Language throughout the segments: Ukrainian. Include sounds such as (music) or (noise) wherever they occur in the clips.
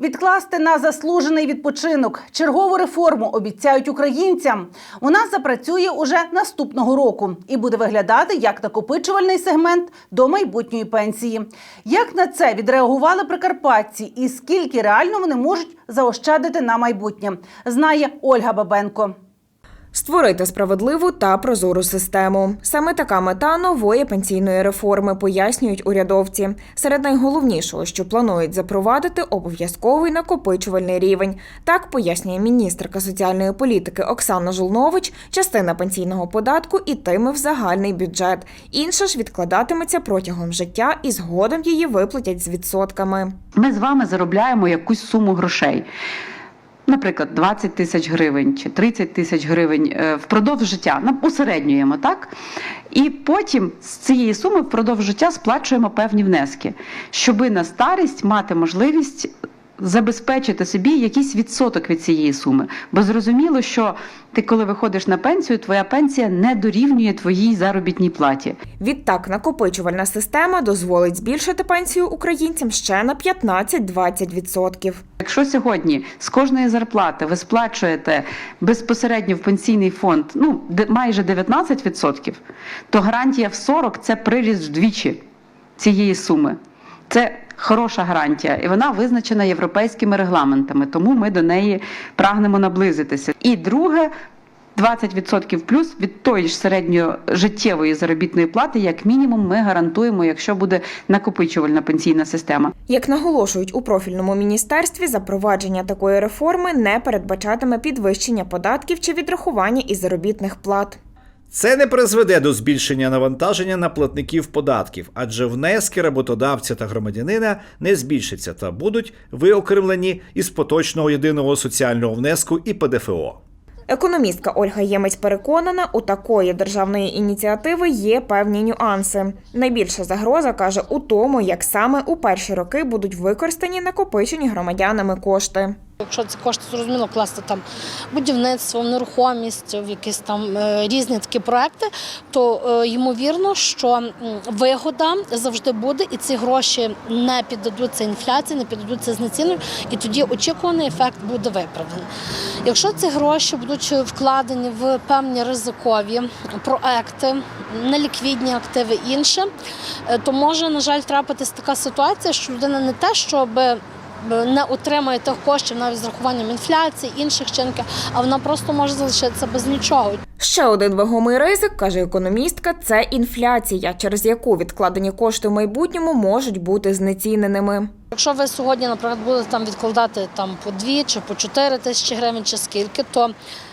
Відкласти на заслужений відпочинок чергову реформу обіцяють українцям. Вона запрацює уже наступного року і буде виглядати як накопичувальний сегмент до майбутньої пенсії. Як на це відреагували прикарпатці, і скільки реально вони можуть заощадити на майбутнє, знає Ольга Бабенко. Створити справедливу та прозору систему. Саме така мета нової пенсійної реформи, пояснюють урядовці. Серед найголовнішого, що планують запровадити обов'язковий накопичувальний рівень. Так пояснює міністерка соціальної політики Оксана Жолнович, частина пенсійного податку ітиме в загальний бюджет. Інша ж відкладатиметься протягом життя і згодом її виплатять з відсотками. Ми з вами заробляємо якусь суму грошей. Наприклад, 20 тисяч гривень чи 30 тисяч гривень е, впродовж життя. Усереднюємо, так? І потім з цієї суми впродовж життя сплачуємо певні внески, щоби на старість мати можливість забезпечити собі якийсь відсоток від цієї суми. Бо зрозуміло, що ти, коли виходиш на пенсію, твоя пенсія не дорівнює твоїй заробітній платі. Відтак, накопичувальна система дозволить збільшити пенсію українцям ще на 15-20%. Якщо сьогодні з кожної зарплати ви сплачуєте безпосередньо в пенсійний фонд ну майже 19%, то гарантія в 40 – це приріст вдвічі цієї суми. Це хороша гарантія, і вона визначена європейськими регламентами, тому ми до неї прагнемо наблизитися. І друге. 20% плюс від тої ж середньожиттєвої заробітної плати, як мінімум, ми гарантуємо, якщо буде накопичувальна пенсійна система. Як наголошують у профільному міністерстві, запровадження такої реформи не передбачатиме підвищення податків чи відрахування із заробітних плат. Це не призведе до збільшення навантаження на платників податків, адже внески роботодавця та громадянина не збільшаться та будуть виокремлені із поточного єдиного соціального внеску і ПДФО. Економістка Ольга Ємець переконана, у такої державної ініціативи є певні нюанси. Найбільша загроза каже у тому, як саме у перші роки будуть використані накопичені громадянами кошти. Якщо ці кошти зрозуміло класти там будівництво, нерухомість, в якісь там е, різні такі проекти, то е, ймовірно, що вигода завжди буде, і ці гроші не піддадуться інфляції, не піддадуться знеціненню, і тоді очікуваний ефект буде виправданий. Якщо ці гроші будуть вкладені в певні ризикові проекти, неліквідні активи інше, е, то може, на жаль, трапитись така ситуація, що людина не те, щоб не отримує тих коштів навіть з рахуванням інфляції, інших чинників, а вона просто може залишитися без нічого. Ще один вагомий ризик, каже економістка, це інфляція, через яку відкладені кошти в майбутньому можуть бути знеціненими. Якщо ви сьогодні, наприклад, будете там відкладати там по 2 чи по 4 тисячі гривень, чи скільки, то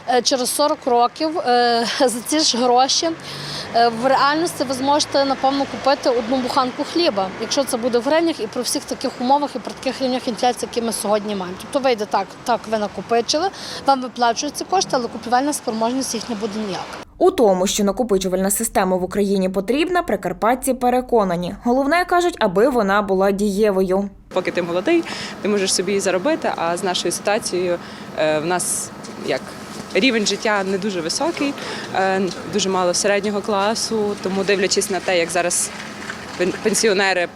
е, через 40 років е, (laughs) за ці ж гроші е, в реальності ви зможете напевно купити одну буханку хліба, якщо це буде в гривнях і при всіх таких умовах і при таких рівнях інфляції, які ми сьогодні маємо. Тобто вийде так, так ви накопичили, вам виплачують ці кошти, але купівельна спроможність їх не буде ніяка. У тому, що накопичувальна система в Україні потрібна, прикарпатці переконані. Головне кажуть, аби вона була дієвою. Поки ти молодий, ти можеш собі заробити. А з нашою ситуацією е, в нас як рівень життя не дуже високий, е, дуже мало середнього класу. Тому дивлячись на те, як зараз пенсіонери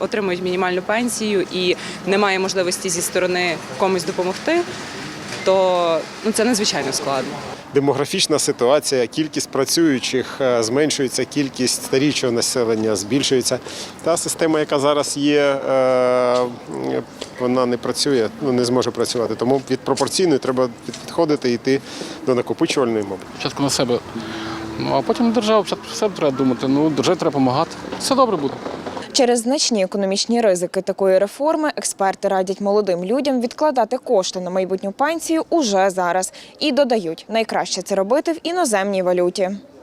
отримують мінімальну пенсію і немає можливості зі сторони комусь допомогти, то ну, це надзвичайно складно. демографічна ситуація, кількість працюючих е, зменшується, кількість старічого населення збільшується. Та система, яка зараз є, е, вона не працює, ну не зможе працювати. Тому від пропорційної треба підходити і йти до накопичувальної, мабуть. Спочатку на себе. Ну а потім на державу, спочатку про себе треба думати. Ну, державі треба допомагати. Все добре буде. Через значні економічні ризики такої реформи експерти радять молодим людям відкладати кошти на майбутню пенсію уже зараз і додають, найкраще це робити в іноземній валюті.